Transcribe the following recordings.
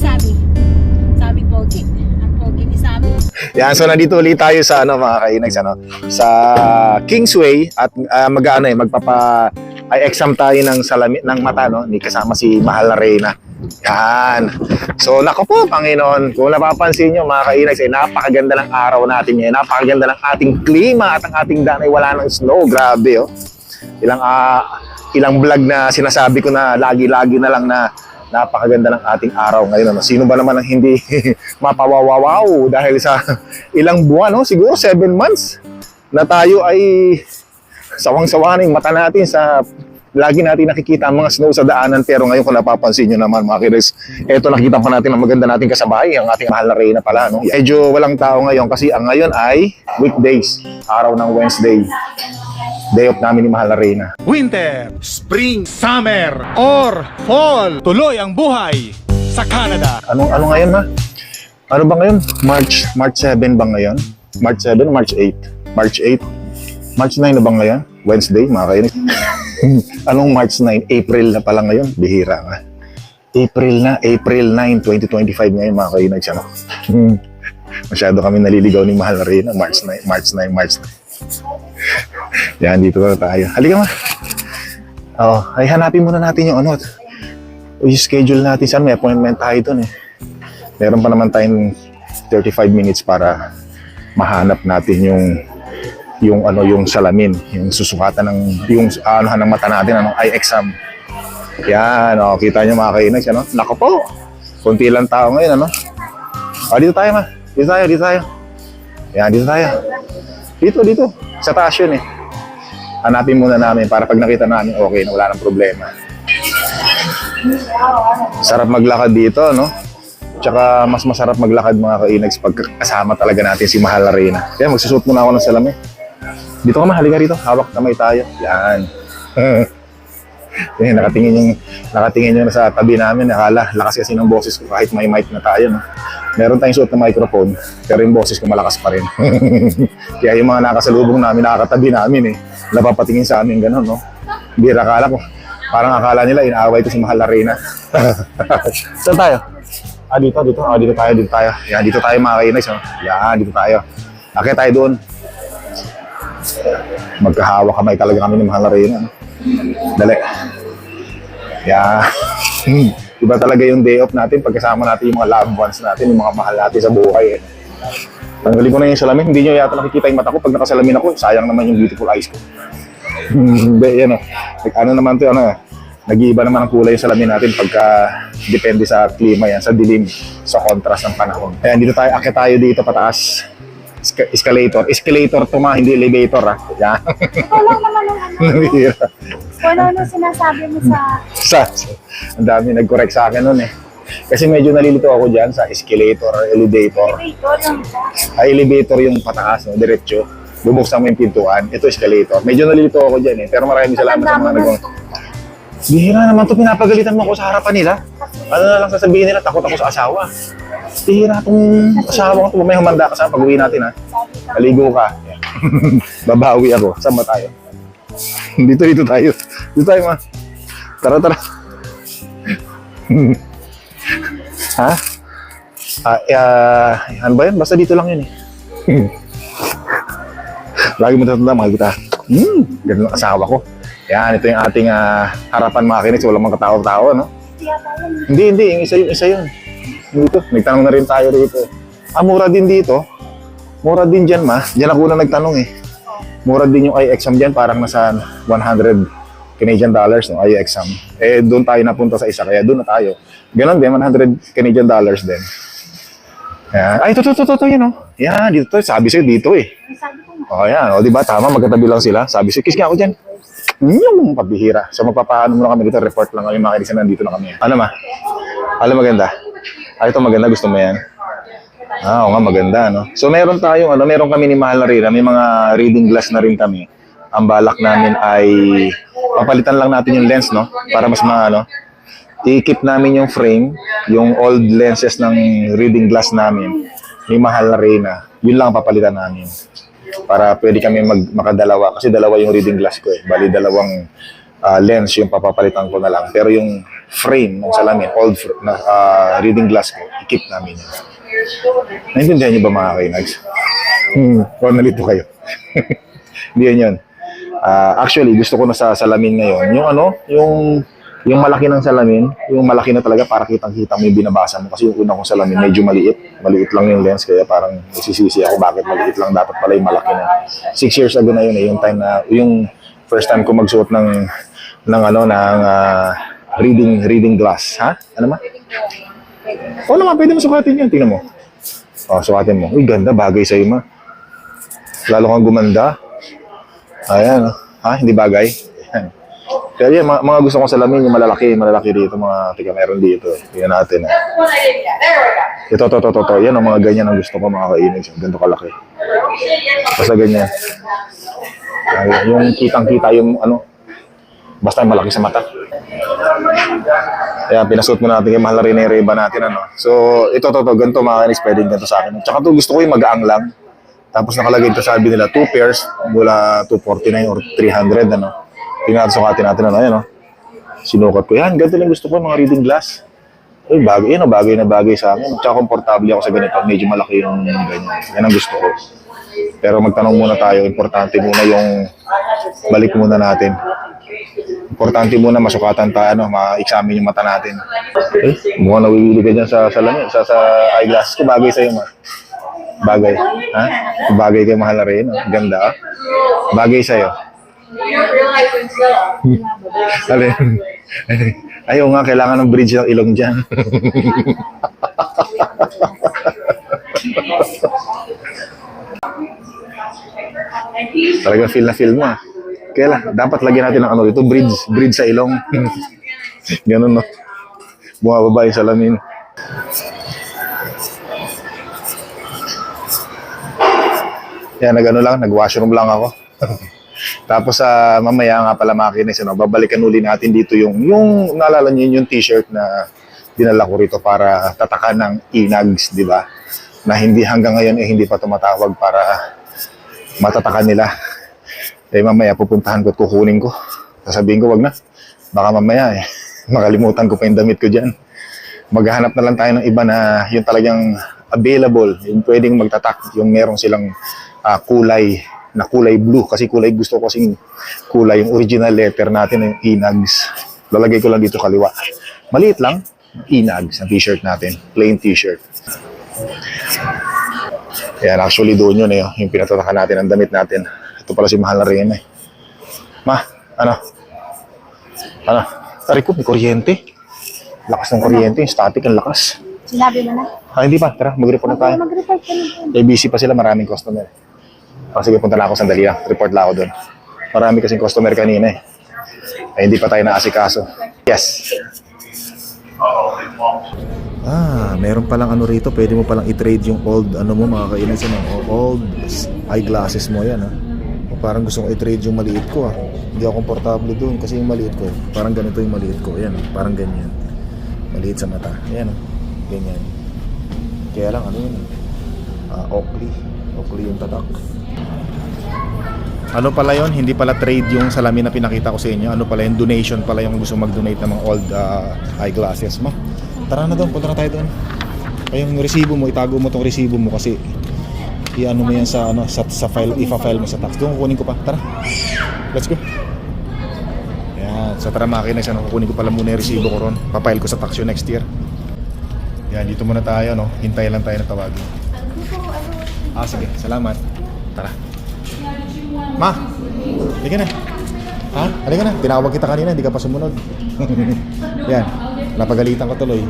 Sabi. Sabi Pogi. Ang Pogi ni Sabi. Yan, so nandito ulit tayo sa ano mga kainags ano, sa Kingsway at uh, mag-ano eh, magpapa ay exam tayo ng salami ng mata no, ni kasama si Mahal na Reyna. Yan. So nako po, Panginoon, kung napapansin nyo mga kainags, eh, napakaganda ng araw natin ngayon. Napakaganda ng ating klima at ang ating daan ay wala ng snow. Grabe oh. Ilang ah, ilang vlog na sinasabi ko na lagi-lagi na lang na napakaganda ng ating araw ngayon. Ano? Sino ba naman ang hindi mapawawawaw dahil sa ilang buwan, no? siguro 7 months na tayo ay sawang-sawa mata natin sa lagi natin nakikita ang mga snow sa daanan pero ngayon kung napapansin nyo naman mga kiris, eto nakita pa natin ang maganda nating kasabay, ang ating mahal na Reyna pala. No? Medyo walang tao ngayon kasi ang ngayon ay weekdays, araw ng Wednesday. Day off namin ni Mahal na Reyna. Winter, Spring, Summer, or Fall. Tuloy ang buhay sa Canada. Anong ano ngayon ha? Ano ba ngayon? March March 7 ba ngayon? March 7, March 8. March 8. March 9 na ba ngayon? Wednesday, mga kainis. Anong March 9? April na pala ngayon? Bihira nga. April na, April 9, 2025 ngayon mga kainis. Ano? Hmm. Masyado kami naliligaw ni Mahal na rin. March 9, March 9, March 9. Yan, dito na tayo. Halika ma. Oh, ay hanapin muna natin yung ano. Yung schedule natin saan may appointment tayo doon eh. Meron pa naman tayong 35 minutes para mahanap natin yung yung ano yung salamin, yung susukatan ng yung ano ng mata natin ano eye exam. Yan, oh, kita niyo mga kainex ano. Nako po. Kunti lang tao ngayon ano. Ah, dito tayo ma. Dito tayo, dito tayo. Yan, dito tayo. Dito, dito. Sa taas yun eh. Hanapin muna namin para pag nakita namin okay na wala nang problema. Sarap maglakad dito, no? Tsaka mas masarap maglakad mga kainags pag kasama talaga natin si Mahal na Reyna. Kaya magsusuot muna ako ng salamin. Dito ka mahali ka rito. Hawak kamay tayo. Yan. Yan, nakatingin yung nakatingin yung sa tabi namin. Nakala, lakas kasi ng boses ko kahit may mic na tayo. No? Meron tayong suot na microphone, pero yung boses ko malakas pa rin. Kaya yung mga nakasalubong namin, nakakatabi namin eh. Napapatingin sa amin gano'n, no? Bira akala ko. Parang akala nila, inaaway ko si Mahal na Reyna. Saan tayo? Ah, dito, dito. Ah, dito tayo, dito tayo. Yan, dito tayo mga kainis. No? Yan, dito tayo. Akit tayo doon. Magkahawa kamay talaga kami ni Mahal na Reyna. No? Dali. Yan. Iba talaga yung day off natin pagkasama natin yung mga loved ones natin, yung mga mahal natin sa buhay. Eh. Tanggalin ko na yung salamin. Hindi nyo yata nakikita yung mata ko. Pag nakasalamin ako, sayang naman yung beautiful eyes ko. Hindi, yan. Like, ano naman to, ano, nag-iiba naman ang kulay yung salamin natin pagka depende sa klima yan, sa dilim, sa contrast ng panahon. Ayan, dito tayo, akit tayo dito pataas. Esca- escalator. Escalator to ma, hindi elevator ah. Yan. Ikaw lang naman ang ano. Bihira. Kung ano ano sinasabi mo sa... sa, ang dami nag-correct sa akin nun eh. Kasi medyo nalilito ako dyan sa escalator or elevator. Lang siya. Ay, elevator yung pataas, no? diretso. Bubuksan mo yung pintuan. Ito escalator. Medyo nalilito ako dyan eh. Pero maraming salamat sa mga nag Bihira naman to pinapagalitan mo ako sa harapan nila. Ano na lang sasabihin nila, takot ako sa asawa. Bihira tong asawa ko. May humanda ka sa pag-uwi natin ha. Maligo ka. Babawi ako. Saan ba tayo? dito, dito tayo. Dito tayo ma. Tara, tara. ha? Ah, uh, ano ba yun? Basta dito lang yun eh. Lagi mo tatanda, mga kita. Hmm, ganun ang asawa ko. Yan, ito yung ating ah, harapan mga kinis. Walang mga katao-tao, no? Hindi, hindi. Yung isa yun, isa yun. Dito, nagtanong na rin tayo dito. Ah, mura din dito. Mura din dyan, ma. Diyan ako na nagtanong eh. Mura din yung eye exam dyan. Parang nasa 100 Canadian dollars, no? Eye exam. Eh, doon tayo napunta sa isa. Kaya doon na tayo. Ganon din, 100 Canadian dollars din. Yan. Ay, ito, ito, ito, ito, yun, oh. Yan, dito, sabi sa'yo, dito eh. Sabi ko nga. O yan, o di ba tama, magkatabi lang sila. Sabi siya, kiss nga ako dyan. Yung pabihira. So magpapaano muna kami dito, report lang kami mga kaibigan, nandito na kami. Ano ma? Ano maganda? Ah, ito maganda, gusto mo yan? Ah, oo nga, maganda, no? So meron tayong, ano, meron kami ni Mahal na Rina, may mga reading glass na rin kami. Ang balak namin ay papalitan lang natin yung lens, no? Para mas maano, i-keep namin yung frame, yung old lenses ng reading glass namin, ni Mahal na Reyna. Yun lang ang papalitan namin. Para pwede kami mag, makadalawa. Kasi dalawa yung reading glass ko eh. Bali, dalawang ah, lens yung papapalitan ko na lang. Pero yung frame ng salamin, old na, ah, reading glass ko, i-keep namin yan. Naintindihan niyo ba mga kainags? Hmm, o nalito kayo. Hindi yan yun. Ah, actually, gusto ko na sa salamin ngayon, yung ano, yung yung malaki ng salamin, yung malaki na talaga para kitang-kita mo yung binabasa mo. Kasi yung una kong salamin, medyo maliit. Maliit lang yung lens, kaya parang nasisisi ako bakit maliit lang. Dapat pala yung malaki na. Six years ago na yun eh, yung time na, yung first time ko magsuot ng, ng ano, ng ah, reading, reading glass. Ha? Ano ma? Oo naman, pwede mo sukatin yan. Tingnan mo. Oh, sukatin mo. Uy, ganda. Bagay sa'yo, ma. Lalo kang gumanda. Ayan. oh. Ha? Hindi bagay? Ayan. Kaya yan, mga, mga gusto kong salamin, yung malalaki, malalaki dito, mga tika meron dito. Tingnan natin. Eh. Ito, ito, ito, ito, ito. Yan, ang mga ganyan ang gusto ko, mga kainig. Ganito kalaki. Basta ganyan. Ay, yung kitang-kita yung ano, basta malaki sa mata. Kaya pinasuot mo natin yung mahal na rin yung Ray-Ban natin. Ano. So, ito, ito, ito, ganito mga kainis, pwedeng ganito sa akin. Tsaka to gusto ko yung magaang lang. Tapos nakalagay ito sabi nila, two pairs, mula 249 or 300, ano. Tingnan natin, sukatin natin, ano, yan, oh. Sinukat ko, yan, ganito lang gusto ko, mga reading glass. Uy, bagay, yan, oh, bagay na bagay sa akin. Tsaka komportable ako sa ganito, medyo malaki yung ganyan. Yan ang gusto ko. Pero magtanong muna tayo, importante muna yung balik muna natin. Importante muna masukatan tayo, ano, ma-examine yung mata natin. Eh, mukhang nawiwili ka dyan sa salamin, sa, sa eyeglasses ko, bagay sa'yo, ma. Bagay. Ha? Bagay kay mahal rin. oh. Ganda, ah. Bagay sa'yo. Alin? Ayaw nga, kailangan ng bridge ng ilong dyan. Talaga feel na feel mo ah. Kaya lang, dapat lagyan natin ng ano dito, bridge, bridge sa ilong. Ganun no. Bumababa yung salamin. Yan, nag-ano lang, nag-washroom lang ako. Tapos sa mamaya nga pala mga kinis, ano, babalikan uli natin dito yung, yung naalala niyo yung t-shirt na dinala ko rito para tatakan ng inags, di ba? Na hindi hanggang ngayon eh hindi pa tumatawag para matatakan nila. Eh mamaya pupuntahan ko at kukunin ko. Sasabihin ko, wag na. Baka mamaya eh, makalimutan ko pa yung damit ko dyan. Maghahanap na lang tayo ng iba na yung talagang available, yung pwedeng magtatak, yung merong silang ah, kulay na kulay blue kasi kulay gusto ko kasing kulay yung original letter natin yung inags lalagay ko lang dito kaliwa maliit lang inags ang t-shirt natin plain t-shirt yan actually doon yun eh yung pinatatakan natin ang damit natin ito pala si Mahal na rin eh ma ano ano Tari ko may kuryente lakas ng kuryente yung static ang lakas Sinabi mo na? ah hindi pa tara mag-report na tayo Mag-report ka na. eh, busy pa sila, maraming customer. Ah, sige, punta na ako sandali lang. Report lang ako doon. Marami kasing customer kanina eh. Ay, hindi pa tayo naasikaso. Yes. Ah, meron palang ano rito. Pwede mo palang i-trade yung old, ano mo, mga kainis, ano, old eyeglasses mo yan, ah. Parang gusto ko i-trade yung maliit ko, ah. Hindi ako komportable doon kasi yung maliit ko, parang ganito yung maliit ko. Yan, ah, parang ganyan. Maliit sa mata. Yan, ah. Ganyan. Kaya lang, ano yun, ah, Oakley. Oakley yung tatak. Ano pala yon? Hindi pala trade yung salamin na pinakita ko sa inyo. Ano pala yung donation pala yung gusto mag-donate ng mga old ah, eyeglasses mo. Tara na doon, punta na tayo doon. Ay, yung resibo mo, itago mo tong resibo mo kasi i-ano mo yan sa ano sa, sa file, ifa-file mo sa tax. Doon kukunin ko pa. Tara. Let's go. Yan. So tara mga kinex, ano, kukunin ko pala muna yung resibo ko ron. Papile ko sa tax yun next year. Yan, dito muna tayo, no? Hintay lang tayo na tawagin. Ah, sige. Salamat. Tara. Ma! Halika na. Ha? Halika na. Tinawag kita kanina, hindi ka pa sumunod. Yan. Napagalitan ko tuloy.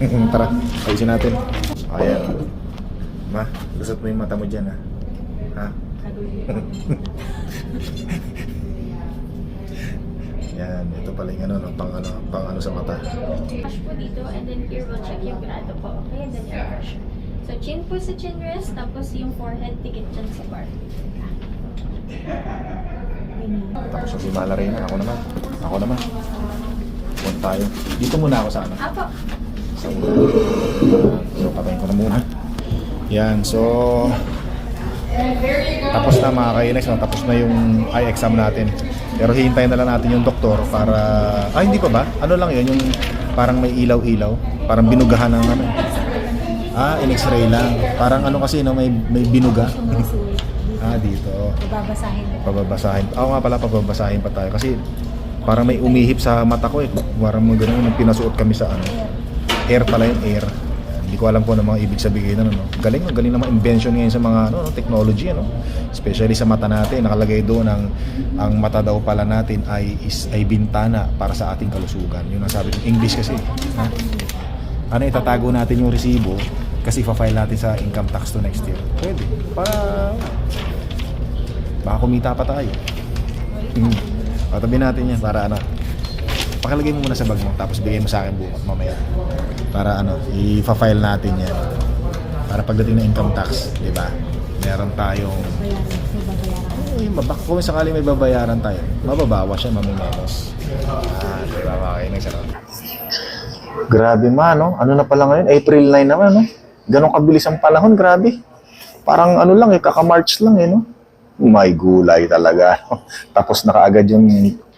Tara, ayusin natin. Ayan. Ma, lusot mo yung mata mo dyan, ha? Ha? Yan, ito pala yung ano, no, pang ano, pang ano sa mata. Cash po dito and then here we'll check yung grado po. Okay, and then your pressure. So chin po sa chin rest, tapos yung forehead tikit dyan sa bar. Tapos si Malarena, ako naman. Ako naman. Punta tayo. Dito muna ako sa ano. Apo, sa ulo. So, patayin ko na muna. Yan, so... Tapos na mga kainex, no? tapos na yung eye exam natin. Pero hihintayin na lang natin yung doktor para... Ah, hindi pa ba? Ano lang yun? Yung Parang may ilaw-ilaw. Parang binugahan ng ano. Ah, in x-ray lang. Parang ano kasi, no, may, may binuga. ah, dito. Babasahin mo. Pababasahin. Ako nga pala, pababasahin pa tayo. Kasi parang may umihip sa mata ko eh. Parang mga ganun nung pinasuot kami sa ano. Air pala yung air. Hindi ko alam kung ano mga ibig sabihin ano. no? Galing, no? galing naman invention ngayon sa mga ano, no? technology. Ano? Especially sa mata natin. Nakalagay doon ang, ang mata daw pala natin ay, is, ay bintana para sa ating kalusugan. Yun ang sabi ko. English kasi. Ha? Ano, itatago natin yung resibo kasi fa-file natin sa income tax to next year. Pwede. Para baka kumita pa tayo. Hmm. Natin yan para ano. Pakilagay mo muna sa bag mo tapos bigay mo sa akin bukas mamaya. Para ano, i-file natin yan. Para pagdating ng income tax, di ba? Meron tayong yung babak kung sakali may babayaran tayo, mababawas siya, mamimenos. Ah, di ba? Okay, nagsarap. Grabe ma, no? Ano na pala ngayon? April 9 naman, no? Ganon kabilis ang panahon, grabe. Parang ano lang eh, kaka-March lang eh, no? May gulay talaga. Tapos na kaagad yung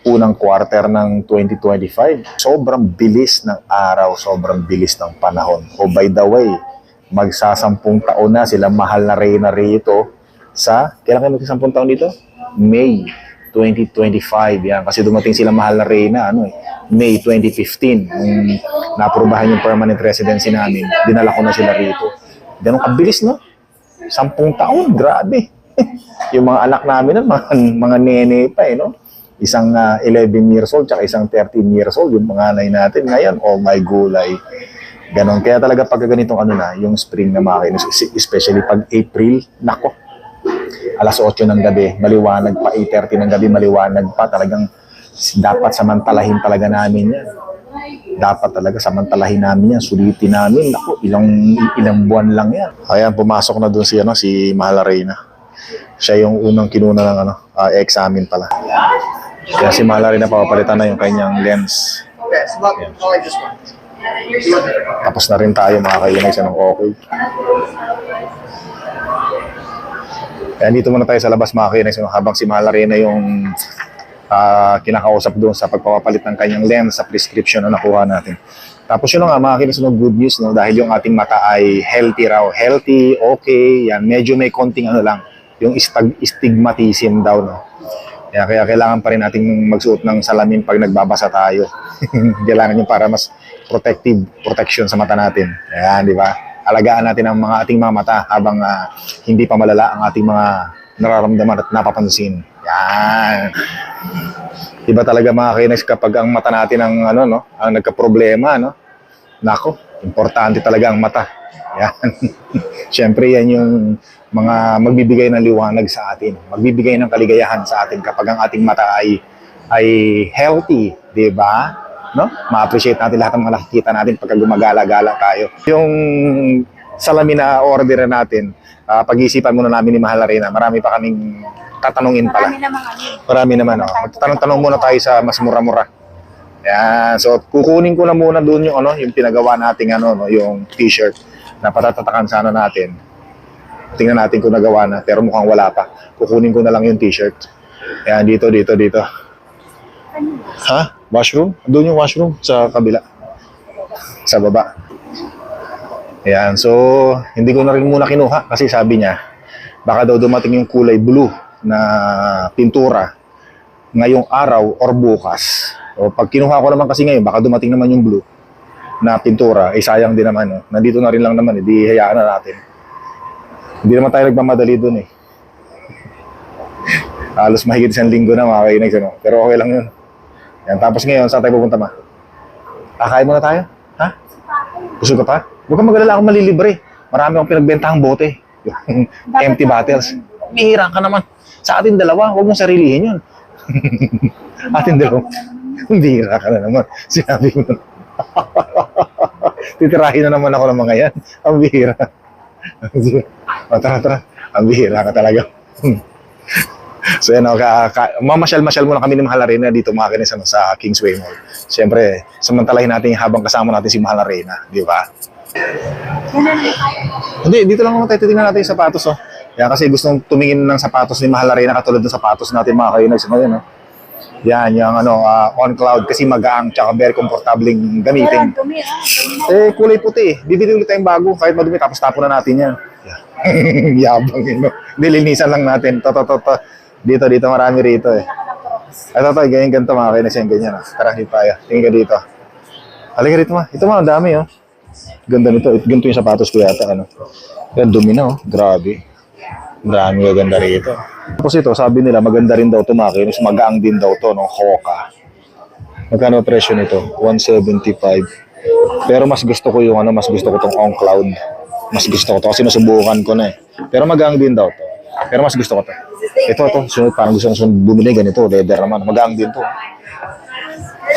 unang quarter ng 2025. Sobrang bilis ng araw, sobrang bilis ng panahon. Oh, by the way, magsasampung taon na sila mahal na reyna rito sa, kailan kayo magsasampung taon dito? May 2025 yan kasi dumating sila mahal na reyna ano eh May 2015 nung naaprubahan yung permanent residency namin dinala ko na sila rito ganun kabilis no sampung taon grabe yung mga anak namin nun, mga, mga nene pa eh no isang ah, 11 years old tsaka isang 13 years old yung mga nanay natin ngayon oh my gulay ganon kaya talaga pag ganitong ano na yung spring na makina especially pag April nako alas 8 ng gabi, maliwanag pa, 8.30 ng gabi, maliwanag pa, talagang dapat samantalahin talaga namin yan. Dapat talaga samantalahin namin yan, sulitin namin. Ako, ilang, ilang buwan lang yan. Ayan, pumasok na dun si, ano, si Mahal Reyna. Siya yung unang kinuna ng ano, ah, examine pala. Kaya si Mahal Reyna, papapalitan na yung kanyang lens. One. Tapos na rin tayo mga sa ng okay. Kaya dito muna tayo sa labas mga kailangan habang si Mahal Arena yung ah, kinakausap doon sa pagpapalit ng kanyang lens sa prescription na nakuha natin. Tapos yun na nga mga kailangan good news no dahil yung ating mata ay healthy raw. Healthy, okay, yan. Medyo may konting ano lang, yung istag, stigmatism daw no. Kaya, kaya kailangan pa rin nating magsuot ng salamin pag nagbabasa tayo. kailangan yun para mas protective, protection sa mata natin. Ayan, di ba? Alagaan natin ang mga ating mga mata habang ah, hindi pa malala ang ating mga nararamdaman at napapansin. Yan. Iba talaga mga kainex kapag ang mata natin ang ano no, ang nagka-problema no. Nako, importante talaga ang mata. Yan. Siyempre yan yung mga magbibigay ng liwanag sa atin, magbibigay ng kaligayahan sa atin kapag ang ating mata ay ay healthy, 'di ba? No? Ma-appreciate natin lahat ng mga nakikita natin pagka gumagala-gala tayo. Yung salamin na order natin, ah, pag-iisipan muna namin ni Mahal Arena. Marami pa kaming tatanungin pala. Marami naman kami. Marami naman, oh. Tanong-tanong muna tayo sa mas mura-mura. Yan. So, kukunin ko na muna doon yung ano, yung pinagawa nating ano, no, yung t-shirt na patatatakan sana natin. Tingnan natin kung nagawa na, pero mukhang wala pa. Kukunin ko na lang yung t-shirt. Yan, dito, dito, dito. Ha? Washroom? Doon yung washroom sa kabila. Sa baba. Yan, so hindi ko na rin muna kinuha kasi sabi niya baka daw dumating yung kulay blue na pintura ngayong araw or bukas. O pag kinuha ko naman kasi ngayon, baka dumating naman yung blue na pintura, eh sayang din naman. No? Nandito na rin lang naman, eh, di hayaan na natin. Hindi naman tayo nagmamadali dun eh. Halos mahigit isang linggo na mga kainig, ano? pero okay lang yun. Yan, tapos ngayon, saan tayo pupunta ma? Kakain muna tayo? Ha? Gusto ka pa? Huwag kang magalala ako malilibre. Marami akong pinagbentahang bote. Empty bottles. Mihira ka naman. Sa atin dalawa, huwag mong sarilihin yun. atin dalawa. Bihira ka na naman. Sinabi ko na. Titirahin na naman ako ng mga yan. Ang bihira. o, tara, tara. Ang bihira ka talaga. So yan, ka, ka, mamasyal-masyal muna kami ni Mahal Arena dito mga kinis ano, sa Kingsway Mall. Siyempre, samantalahin natin habang kasama natin si Mahal Arena, di ba? Hindi, dito lang tayo titingnan natin yung sapatos. Oh. Yan kasi gustong tumingin ng sapatos ni Mahal Arena katulad ng sapatos natin mga kainis. Ano yan, oh. Yan, yung ano, ah, on cloud kasi magaang tsaka very ang gamitin. ah. Eh, kulay puti. Bibili ulit tayong bago kahit madumi tapos tapon na natin yan. Yabang yun. no? Nilinisan lang natin. To, to, to, to. Dito, dito marami rito eh. Ay, to, to, ganyan ganito mga kainis yan, ganyan. ah. Tara, hit tayo. Tingin ka dito. Halika rito ma. Ito ma, ang dami oh. Ganda nito. Ito, ganito yung sapatos ko yata. Ano. Yan, dumi na oh. Grabe. Marami ganda rito. Tapos ito, sabi nila, maganda rin daw ito mga kainis. Magaang din daw to, no? Hoka. Magkano presyo nito? 175. Pero mas gusto ko yung ano, mas gusto ko tong on cloud. Mas gusto ko to kasi nasubukan ko na eh. Pero magang din daw to. Pero mas gusto ko to. Ito, ito. Sunod, parang gusto ko bumili ganito. Leather naman. Magang din to.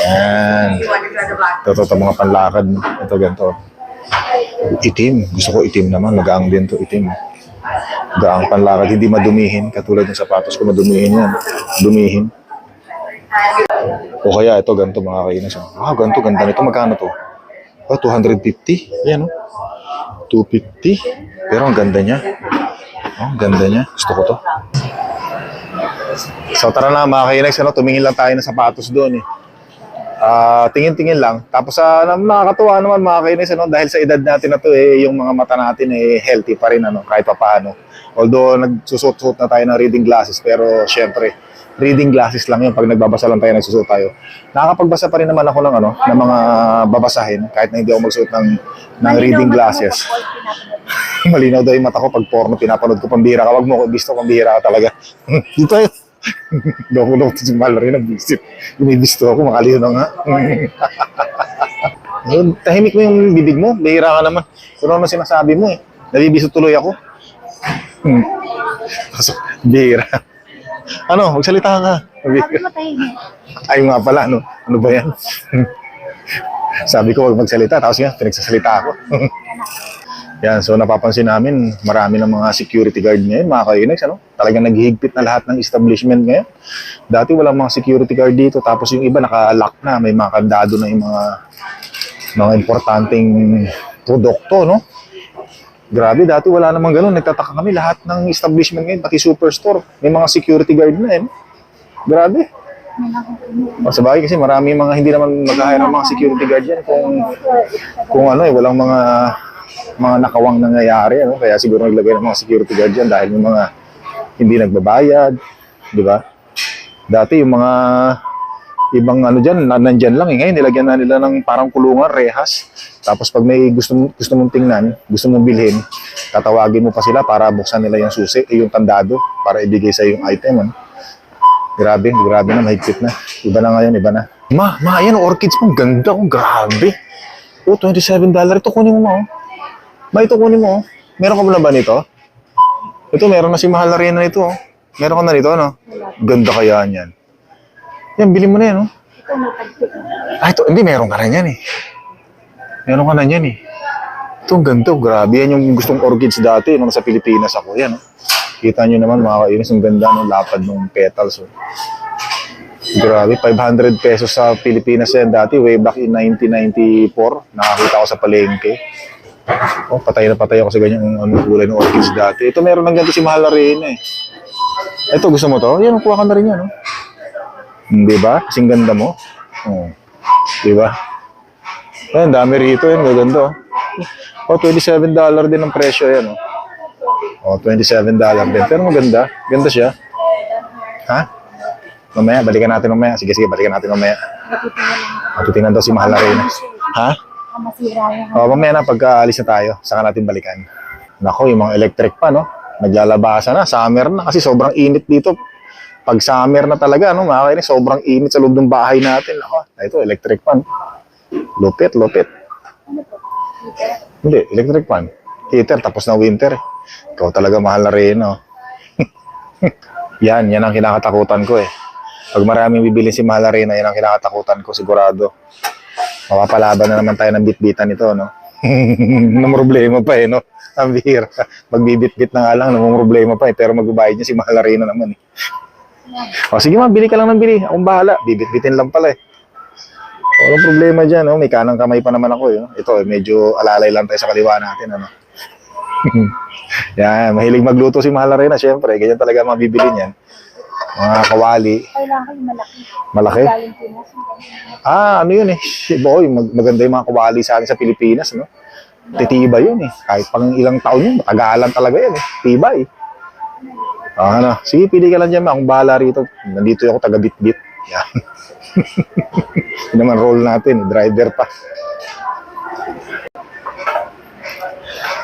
Yan. Ito, ito, ito, mga panlakad. Ito, ganito. Itim. Gusto ko itim naman. Magang din to, itim. Gaang panlakad. Hindi madumihin. Katulad ng sapatos ko, madumihin yan. Dumihin. O kaya ito, ganito mga kainas. Wow, ganito, ganda nito. Magkano to? Oh, 250. Yan, oh. 250. Pero ang ganda niya. Oh, ang ganda niya. Gusto ko to. So tara na mga kainex, ano, tumingin lang tayo ng sapatos doon eh. Ah, tingin-tingin lang. Tapos sa uh, nakakatuwa naman mga kainex, ano, dahil sa edad natin na to eh, yung mga mata natin eh, healthy pa rin ano, kahit pa paano. Although nagsusot-suot na tayo ng reading glasses, pero syempre, reading glasses lang yun pag nagbabasa lang tayo, nagsusuot tayo. Nakakapagbasa pa rin naman ako ng, ano, ng mga babasahin kahit na hindi ako magsuot ng, ng reading glasses. Malinaw daw yung mata ko pag porno pinapanood ko pambira ka. Wag mo ko gusto pambira ka talaga. Dito. Loko-loko si Mallory na visit. Binibisto ako, makalino na nga. Yun, Tahimik mo yung bibig mo. Bihira ka naman. Kung ano sinasabi mo eh. Nabibisto tuloy ako. Hmm. Kaso, bihira. Ano, magsalita ka. Sabi mo tahimik. Ay nga pala, ano, ano ba yan? Sabi ko, huwag magsalita. Tapos nga, pinagsasalita ako. Yan, so napapansin namin, marami ng mga security guard ngayon, mga kainex, ano? Talagang naghihigpit na lahat ng establishment ngayon. Dati walang mga security guard dito, tapos yung iba naka-lock na, may mga kandado na yung mga mga importanteng produkto, no? Grabe, dati wala namang ganun. Nagtataka kami, lahat ng establishment ngayon, pati superstore, may mga security guard na, eh. Grabe. O, sa bagay kasi marami mga hindi naman mag-hire ng mga security guard yan kung kung ano eh walang mga mga nakawang nangyayari ano kaya siguro naglagay ng mga security guard yan dahil yung mga hindi nagbabayad, di ba? Dati yung mga ibang ano diyan nandyan lang eh. Ngayon nilagyan na nila ng parang kulungan, rehas. Tapos pag may gusto gusto mong tingnan, gusto mong bilhin, tatawagin mo pa sila para buksan nila yung susi, eh, yung tandado para ibigay sa yung item. Ano? Grabe, grabe na, mahigpit na. Iba na ngayon, iba na. Ma, ma, yan, orchids mo, ganda, oh, grabe. Oh, $27. Ito kunin mo, ma, oh. Ma, ito kunin mo, oh. Meron ka ba na ba nito? Ito, meron na si Mahal Arena nito, oh. Meron ka na nito, ano? Ganda kaya niyan. Yan, bili mo na yan, oh. Ah, ito, hindi, meron ka na yan, eh. Meron ka na yan, eh. Ito, ang ganda, oh. grabe. Yan yung gustong orchids dati, nung nasa Pilipinas ako, yan, oh. Kita nyo naman, mga kainis, ang ganda ng lapad ng petals, oh. Grabe, 500 pesos sa Pilipinas yan dati, way back in 1994. Nakakita ko sa palengke. Oh, patay na patay ako sa ganyang ano, kulay ng orchids dati. Ito meron ng ganito si Mahal Arena eh. Ito, gusto mo to? Yan, kuha ka na rin yan. Oh. Hmm, Di ba? Kasing ganda mo. Oh. Di ba? Yan, dami rito yan. Gaganda. Oh, oh $27 din ang presyo yan. Oh, oh $27 din. Pero maganda. Ganda siya. Ha? Mamaya, balikan natin mamaya. Sige, sige, balikan natin mamaya. Matutingnan daw si Mahal Arena. Ha? Masira yan. O, mamaya na, pagka alis na tayo, saka natin balikan. Nako, yung mga electric pa, no? Naglalabasa na, summer na, kasi sobrang init dito. Pag summer na talaga, no, mga kainis, sobrang init sa loob ng bahay natin. Nako, ito, electric fan. Lupit, lupit. Hindi, electric fan. Heater, tapos na winter. Ikaw talaga mahal na rin, no? yan, yan ang kinakatakutan ko eh. Pag maraming bibili si Mahal Arena, yan ang kinakatakutan ko, sigurado. Mapapalaban na naman tayo ng bitbitan ito, no? Nang problema pa eh, no? Ang bihira. Magbibit-bit na nga lang, namang problema pa eh. Pero magbabayad niya si Mahal Arena naman eh. O sige ma, bili ka lang ng bili. Akong bahala. Bibit-bitin lang pala eh. Walang problema dyan, no? May kanang kamay pa naman ako eh. no? Ito, eh, medyo alalay lang tayo sa kaliwa natin, ano? Yan, mahilig magluto si Mahal Arena, syempre. Ganyan talaga mabibili niyan. Mga kawali. Kailangan malaki. Malaki? Galing Pinas. Ah, ano yun eh. Boy, mag- maganda yung mga kawali sa atin sa Pilipinas, no? Titiba yun eh. Kahit pang ilang taon yun, matagalan talaga yun eh. Tibay. Ah, ano. Sige, pili ka lang dyan, ma. Akong bahala rito. Nandito ako, taga-bit-bit. Yan. Yun naman role natin, driver pa.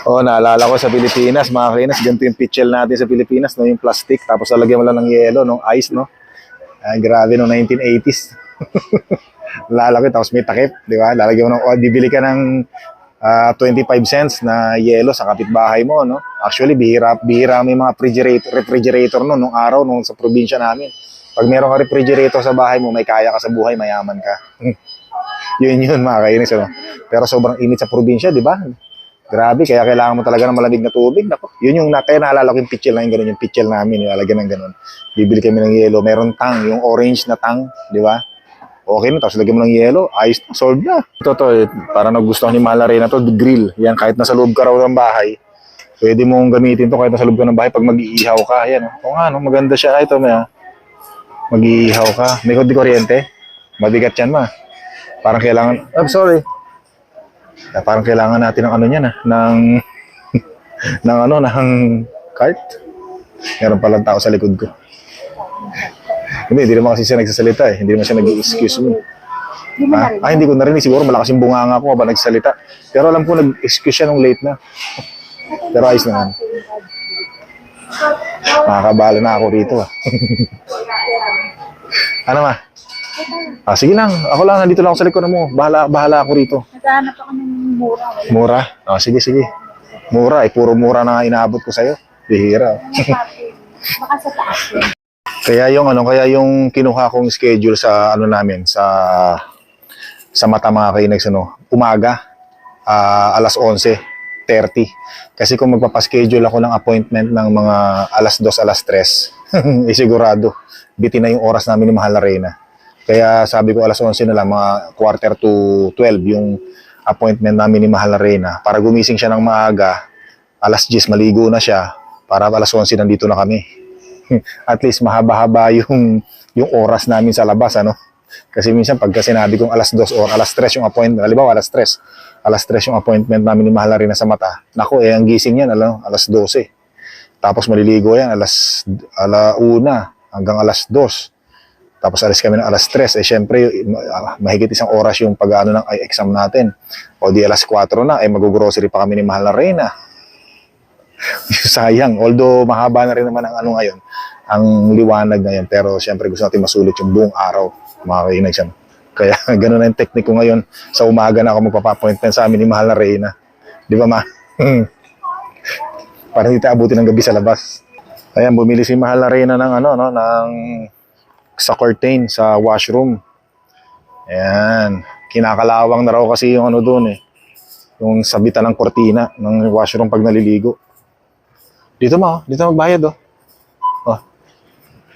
Oh, naalala ko sa Pilipinas, mga kainas, ganito yung pitchel natin sa Pilipinas, no? Yung plastic, tapos lalagyan mo lang ng yelo, no? Ice, no? Ah, grabe no 1980s. Lalaki tapos may takip, di ba? Lalagyan mo ng oh, bibili ka ng ah, 25 cents na yelo sa kapitbahay mo, no? Actually, bihira bihira may mga refrigerator refrigerator no nung araw nung sa probinsya namin. Pag meron ka refrigerator sa bahay mo, may kaya ka sa buhay, mayaman ka. yun yun mga kainis, ano? Pero sobrang init sa probinsya, di ba? Grabe, kaya kailangan mo talaga ng malamig na tubig. Nako, yun yung nataya naalala ko yung pitchel na yung ganun, yung pitchel namin, yung lalagyan ng ganun. Bibili kami ng yelo, meron tang, yung orange na tang, di ba? Okay na, tapos lagyan mo ng yelo, ayos na, solved na. Ito to, eh, para nagustuhan ni Malare na to, grill. Yan, kahit nasa loob ka raw ng bahay, pwede mong gamitin to kahit nasa loob ka ng bahay pag mag-iihaw ka. Yan, oh. Oo nga, no, maganda siya. Ay, ito, may, ah. mag-iihaw ka. May di kuryente. Mabigat yan, ma. Parang kailangan, I'm sorry. Ah, parang kailangan natin ng ano niyan ah, ng ng ano, ng cart. Meron palang tao sa likod ko. Hindi, hindi naman kasi siya nagsasalita eh. Hindi naman siya nag-excuse me. Ah, ah, hindi ko narinig. Siguro malakas yung bunganga ko habang nagsalita. Pero alam ko nag-excuse siya nung late na. Pero ayos naman. Nakakabala na ako rito ah. ano ma? Ah, sige lang. Ako lang, nandito lang ako sa likod mo. Bahala, bahala ako rito. Naghahanap ako ng mura. Wala. Mura? Ah, sige, sige. Mura, eh. Puro mura na inaabot ko sa'yo. Bihira. Baka sa taas. Kaya yung ano, kaya yung kinuha kong schedule sa ano namin, sa sa mata mga kainags, ano, umaga, ah, alas 11.30. Kasi kung magpapaschedule ako ng appointment ng mga alas 2, alas 3, eh sigurado, bitin na yung oras namin ni Mahal na Reyna. Kaya sabi ko alas 11 na lang, mga quarter to 12 yung appointment namin ni Mahal na. Para gumising siya ng maaga, alas 10 maligo na siya, para alas 11 nandito na kami. At least mahaba-haba yung yung oras namin sa labas ano. Kasi minsan pagka sinabi kong alas 2 or alas 3 yung appointment, halimbawa alas 3, alas 3 yung appointment namin ni Mahal na sa mata. Nako, eh ang gising niyan alam, alas 12. Tapos maliligo yan alas ala una hanggang alas 2. Tapos alis kami ng alas 3. Eh, syempre, ah, mahigit isang oras yung pag-ano ng exam natin. O di alas 4 na, eh, mag-grocery pa kami ni Mahal na Reyna. Sayang. Although, mahaba na rin naman ang ano ngayon, ang liwanag ngayon. Pero, syempre, gusto natin masulit yung buong araw, mga kainag siya. Kaya, ganun na yung technique ko ngayon. Sa umaga na ako magpapa-appointment sa amin ni Mahal na Reyna. Di ba, ma? Para hindi tayo abutin ng gabi sa labas. Ayan, bumili si Mahal na Reyna ng ano, no, ng sa curtain sa washroom. Ayan. Kinakalawang na raw kasi yung ano doon eh. Yung sabitan ng kortina ng washroom pag naliligo. Dito ma, oh. dito magbayad oh. Oh.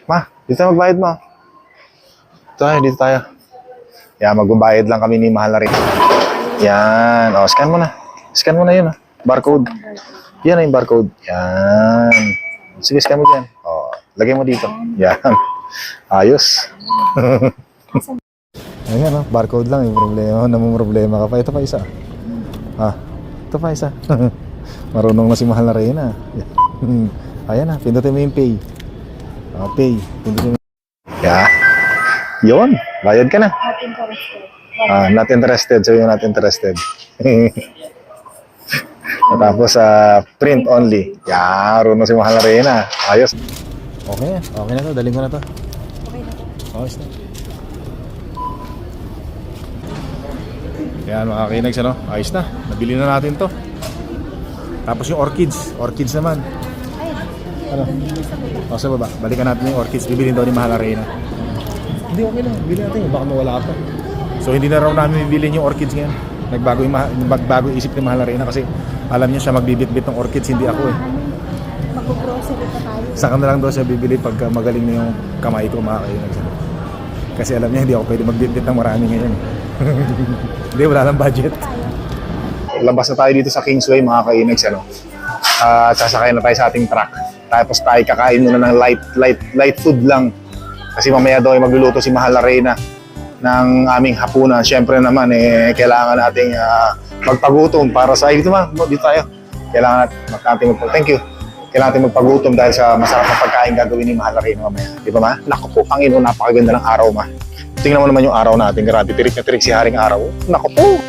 Ma, dito magbayad ma. Dito tayo, dito tayo. Yan, magbabayad lang kami ni Mahal na rin. Yan. Oh, scan mo na. Scan mo na yun ah. Barcode. Yan na yung barcode. Yan. Sige, scan mo dyan. Oh, lagay mo dito. Yan. Ayos. Ayan, oh, barcode lang yung problema. Namang problema ka pa. Ito pa isa. Ah, ito pa isa. Marunong na si Mahal na Reyna. Ayan na, pindutin mo yung pay. Ah, pay. Pindutin mo. Yeah. Yun, bayad ka na. Not interested. Ah, not interested. Sabi mo not interested. Tapos sa print only. Yeah, marunong si Mahal na Reyna. Ayos. Okay, okay na to. Daling ko na to. Okay na po. Ayos na. Yan mga kinags ano, ayos na. Nabili na natin to. Tapos yung orchids, orchids naman. Ano? O sa baba, balikan natin yung orchids. Bibilin daw ni Mahal Arena. Hindi okay lang, bili natin. Baka mawala pa. So hindi na raw namin bibilin yung orchids ngayon. Nagbago yung, ma- nagbago yung isip ni Mahal Arena kasi alam niya siya magbibit-bit ng orchids, hindi ako eh. Mag-grocery pa tayo. Sa kanila lang daw siya bibili pagka magaling na yung kamay ko mga kainan. Kasi alam niya hindi ako pwede magbitbit ng marami ngayon. hindi, wala lang budget. labas na tayo dito sa Kingsway mga kainags ano. At sasakay na tayo sa ating truck. Tapos tayo kakain muna ng light, light, light food lang. Kasi mamaya daw ay magluluto si Mahal Arena ng aming hapunan. Siyempre naman, eh, kailangan nating ah, magpagutom para sa... Ay, dito ma, dito tayo. Kailangan natin magpag... Thank you. Kailangan natin magpagutom dahil sa masarap na pagkain gagawin ni Mahal Arena mamaya. Di ba ma? Naku po, ang ino, napakaganda ng araw ma. Tingnan mo naman yung araw natin. Grabe, tirik na tirik si Haring Araw. Naku po.